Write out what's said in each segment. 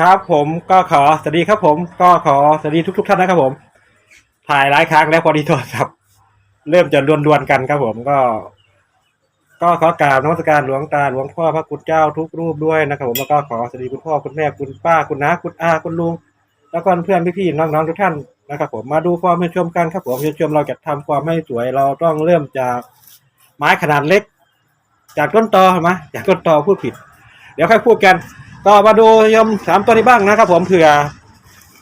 ครับผมก็ขอสวัสดีครับผม ก็ขอสวัสดีทุก ๆ ท่านนะครับผม ถ่ายหลายครั้งแล้วพอดีโทรศัพท์เริ่มจะดวนๆกันครับผมก็ ก็ขอกราบนมัสการหลวงตาหลวงพ่อพระคุณเจ้าทุกรูปด้วยนะครับผมแล้วก็ขอสวัสดีคุณพ่อคุณแม่คุณป้าคุณน้าคุณอาคุณลุงแล้วก็เพื่อนพี่ๆน้องๆทุกท่านนะครับผมมาดูความให้ชมกันครับผมให้ชมเราจะทำความให้สวยเราต้องเริ่มจากไม้ขนาดเล็ก จากต้นตอเห็นไหมจากต้นตอพูดผิด เดี๋ยวค่อยพูดกัน ก็มาดูยมสามตัวนี้บ้างนะครับ ผมเผื่อ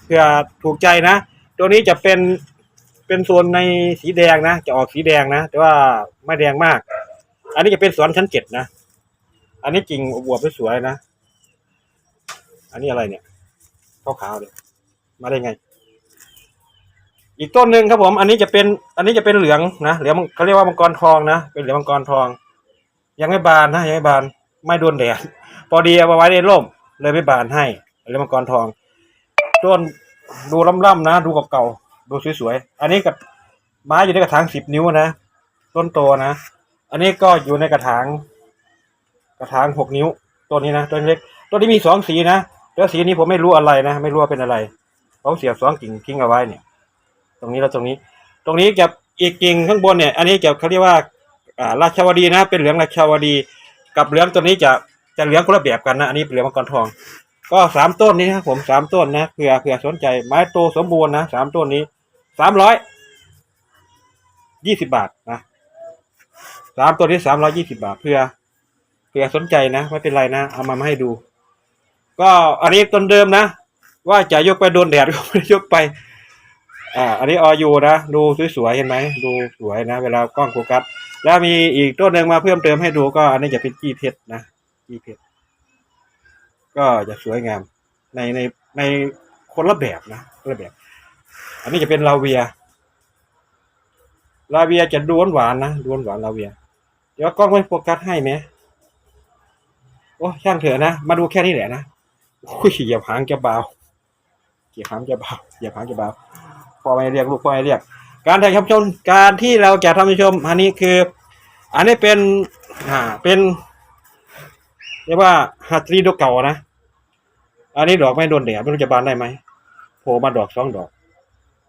เผื่อถูกใจนะ ตัวนี้จะเป็นเป็นโซนในสีแดงนะ จะออกสีแดงนะ แต่ว่าไม่แดงมาก อันนี้จะเป็นสวนชั้นเจ็ดนะ อันนี้จริงอวบสวยนะ อันนี้อะไรเนี่ยขาวๆเนี่ยมาได้ไง อีกต้นหนึ่งครับผม อันนี้จะเป็น อันนี้จะเป็นเหลืองนะเหลืองเขาเรียกว่ามังกรทองนะ เป็นเหลืองมังกรทอง ยังไม่บานนะยังไม่บาน ไม่โดนแดดพอดีเอาไว้ในร่ม เลยไม่บานให้เลือมังกรทองต้นดูล่ำๆนะ ดูเก่าๆดูสวยๆอันนี้กับไม้อยู่ในกระถางสิบนิ้วนะต้นโตนะอันนี้ก็อยู่ในกระถาง กระถางหกนิ้วต้นนี้นะต้นเล็กต้นนี้มีสองสีนะแล้วสีนี้ผมไม่รู้อะไรนะ ไม่รู้ว่าเป็นอะไรเขาเสียบสองกิ่งทิ้งเอาไว้เนี่ย ตรงนี้แล้วตรงนี้ ตรงนี้จะอีกกิ่งข้างบนเนี่ย อันนี้จะเขาเรียกว่าราชาวดีนะ เป็นเหลืองราชาวดี กับเหลืองตัวนี้จะจะเหลืองคนละแบบกันนะ อันนี้เป็นเหลืองมังกรทอง ก็สามต้นนี้นะครับผมสามต้นนะเผื่อเผื่อสนใจไม้โตสมบูรณ์นะสามต้นนี้สามร้อยยี่สิบบาทนะสามต้นนี้สามร้อยี่สิบาทเผื่อเผื่อสนใจนะไม่เป็นไรนะเอามามาให้ดู ก็อันนี้ต้นเดิมนะ ว่าจะยกไปโดนแดดก็ไม่ยกไปอ่าอันนี้ออยูนะ ดูสวยๆเห็นไหมดูสวยนะ เวลากล้องโฟกัส แล้วมีอีกต้นหนึ่งมาเพิ่มเติมให้ดูก็อันนี้จะเป็นกี้เพชรนะกี้เพชรก็จะสวยงามในในในคนละแบบนะคนละแบบ อันนี้จะเป็นลาเวีย ลาเวียจะดูหวานนะดูหวานลาเวีย เดี๋ยวกล้องไม่โฟกัสให้ไหมโอ้ช่างเถอะนะ มาดูแค่นี้แหละนะโอ้ยอย่าหางจะเบาอย่าหางจะเบาอย่าหางจะเบาพอไม่เรียกลูกพ่อไม่เรียก การถ่ายทำชมการที่เราจะทำให้ชม อันนี้คือ อันนี้เป็นอ่าเป็นเรียกว่าฮัตรีดอกเก่านะ อันนี้ดอกไม่โดนแดดไม่รู้จะบานได้ไหมโผล่มาดอกสองดอก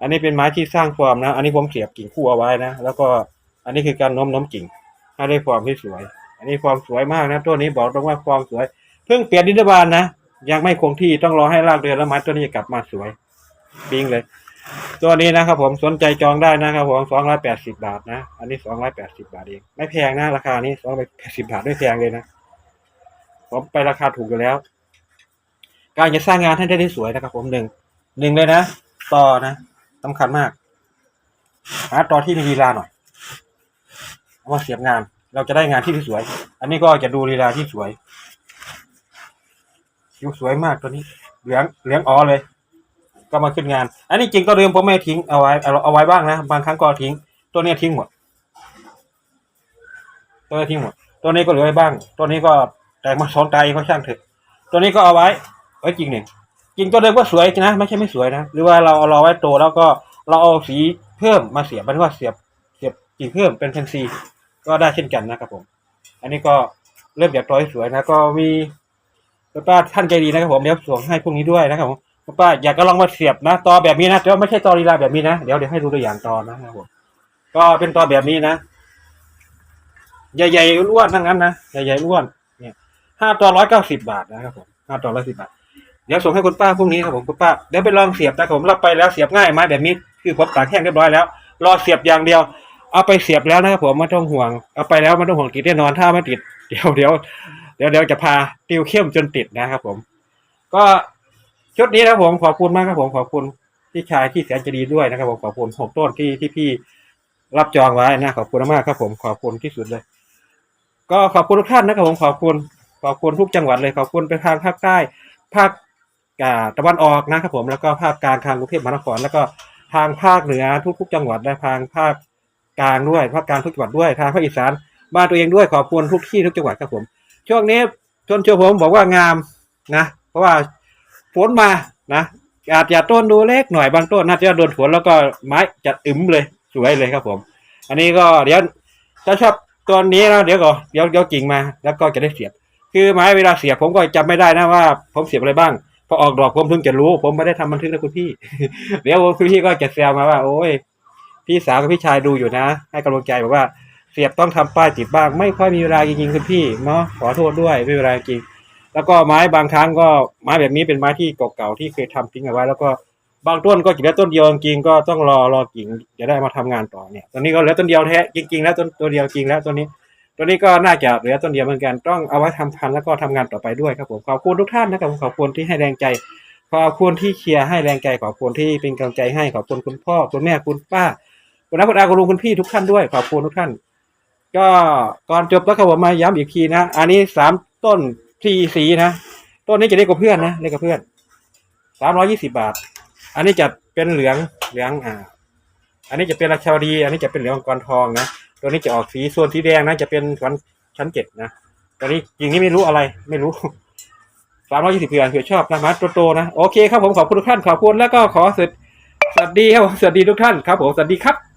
อันนี้เป็นไม้ที่สร้างความนะ อันนี้ผมเสียบกิ่งคู่เอาไว้นะ แล้วก็อันนี้คือการโน้มน้มกิ่งให้ได้ความที่สวย อันนี้ความสวยมากนะตัวนี้บอกตรงว่าความสวย เพิ่งเปลี่ยนดินบาลนะยังไม่คงที่ต้องรอให้รากเดือนแล้วไม้ตัวนี้จะกลับมาสวยปิ้งเลย ตัวนี้นะครับผมสนใจจองได้นะครับผมสองร้อยแปดสิบาทนะ อันนี้สองร้อยแปดสิบาทเอง ไม่แพงนะราคานี้สองร้อยแปดสิบาทไม่แพงเลยนะ ผมไปราคาถูกอยู่แล้ว การจะสร้างงานให้ได้ได้สวยนะครับผมหนึ่งหนึ่งเลยนะ ต่อนะสำคัญมาก หาต่อที่มีลีลาหน่อยเอามาเสียบงาน เราจะได้งานที่สวย อันนี้ก็จะดูลีลาที่สวยคิวสวยมากตัวนี้ เหลืองเหลืองอ๋อเลย ก็มาขึ้นงาน อันนี้จริงก็เดิมผมไม่ทิ้งเอาไว้เอาเอาไว้บ้างนะ บางครั้งก็ทิ้ง ตัวเนี้ยทิ้งหมดตัวนี้ทิ้งหมด ตัวนี้ก็เหลือไว้บ้าง ตัวนี้ก็แต่มาสอนใจก็ช่างเถอะ ตัวนี้ก็เอาไว้ ไว้จริงหนึ่งจริงตัวเดิมก็สวยนะ ไม่ใช่ไม่สวยนะ หรือว่าเราเอาเราไว้โตแล้วก็เราเอาสีเพิ่มมาเสียบมันว่าเสียบเสียบกิ่งเพิ่มเป็นเพนซีก็ได้เช่นกันนะครับผม อันนี้ก็เริ่มจากตัวสวยนะ ก็มีป้าท่านใจดีนะครับผมเดี๋ยวส่งให้พวกนี้ด้วยนะครับผม ป้าอยากก็ลองมาเสียบนะตอแบบนี้นะแต่ว่าไม่ใช่ตอลีลาแบบนี้นะเดี๋ยวเดี๋ยวให้ดูตัวอย่างตอนะครับผมก็เป็นตอแบบนี้นะใหญ่ๆอ้วนทั้งนั้นนะใหญ่ๆอ้วนเนี่ยห้าตอร้อยเก้าสิบบาทนะครับผมห้าตอร้อยสิบบาทเดี๋ยวส่งให้คุณป้าพวกนี้ครับผมคุณป้าเดี๋ยวไปลองเสียบนะครับผมรับไปแล้วเสียบง่ายไหมแบบนี้คือผมตากแห้งเรียบร้อยแล้ว รอเสียบอย่างเดียว เอาไปเสียบแล้วนะครับผมไม่ต้องห่วง เอาไปแล้วไม่ต้องห่วงติดแน่นอนถ้าไม่ติดเดี๋ยวเดี๋ยวเดี๋ยวเดี๋ยวจะพาติวเข้มจนติดนะครับผม ก็ ชุดนี้นะครับผมขอบคุณมากครับผมขอบคุณพี่ชายที่แสนจะดีด้วยนะครับผมขอบคุณหกต้นที่ที่พี่รับจองไว้นะขอบคุณมากครับผมขอบคุณที่สุดเลย ก็ขอบคุณทุกท่านนะครับผมขอบคุณขอบคุณทุกจังหวัดเลยขอบคุณไปทางภาคใต้ภาคตะวันออกนะครับผมแล้วก็ภาคกลางทางกรุงเทพมหานครแล้วก็ทางภาคเหนือทุกๆ จังหวัดและทางภาคกลางด้วยภาคกลางทุกจังหวัดด้วยทางภาคอีสานบ้านตัวเองด้วยขอบคุณทุกที่ทุกจังหวัดครับผม ช่วงนี้ชวนเชียวผมบอกว่างามนะ เพราะว่า ฝนมานะอาจจะต้นดูเล็กหน่อยบางต้นน่าจะโดนฝนแล้วก็ไม้จะอึมเลยสวยเลยครับผม อันนี้ก็เดี๋ยวถ้าชอบตัวนี้นะเดี๋ยวก็เดี๋ยวเดี๋ยวกิ่งมา แล้วก็จะได้เสียบ คือไม้เวลาเสียบผมก็จำไม่ได้นะว่า ผมเสียบอะไรบ้างพอออกดอกผมเพิ่งจะรู้ ผมไม่ได้ทำบันทึกนะคุณพี่ เดี๋ยวคุณพี่ก็จะแซวมาว่า โอ้ยพี่สาวกับพี่ชายดูอยู่นะ ให้กำลังใจบอกว่าเสียบต้องทำป้ายติดบ้าง ไม่ค่อยมีเวลาจริงๆคุณพี่เนาะขอโทษด้วยไม่เวลาจริง แล้วก็ไม้บางครั้งก็ไม้แบบนี้เป็นไม้ที่เก่าๆที่เคยทำทิ้งเอาไว้ แล้วก็บางต้นก็กินได้ต้นเดียวจริงก็ต้องรอรอกิ่งจะได้มาทำงานต่อเนี่ยตอนนี้ก็เหลือต้นเดียวแท้จริง ๆ แล้วต้นตัวเดียวจริงแล้วตัวนี้ตัวนี้ก็น่าจะเหลือต้นเดียวเหมือนกันต้องเอาไว้ทำพันธุ์แล้วก็ทำงานต่อไปด้วยครับผมขอบคุณทุกท่านนะครับขอบคุณที่ให้แรงใจ ขอบคุณที่เชียร์ให้แรงใจขอบคุณที่เป็นกำลังใจให้ขอบคุณคุณพ่อคุณแม่คุณป้าคุณน้าคุณอาคุณลุงคุณพี่ทุกท่านด้วยขอบคุณทุกท่าน ก็ก่อนจบแล้วก็ผมมาย้ำอีกทีนะ อันนี้สามต้น ทีสีนะต้นนี้จะเล็กกว่าเพื่อนนะเล็กกว่าเพื่อนสามร้อยี่สิบาท อันนี้จะเป็นเหลืองเหลืองอ่า อันนี้จะเป็นราชาวดี อันนี้จะเป็นเหลืองมังกรทองนะตัวนี้จะออกสีส่วนสีแดงนะจะเป็นชั้นชั้นเจ็ดนะตัวนี้จริงนี้ไม่รู้อะไร ไม่รู้สามร้อยยี่สิบเพื่อนเผื่อชอบนะมาตัวโตนะโอเคครับผมขอบคุณทุกท่านขอบคุณแล้วก็ขอสวัสสวัสดีครับผมสวัสดีทุกท่านครับผมสวัสดีครับ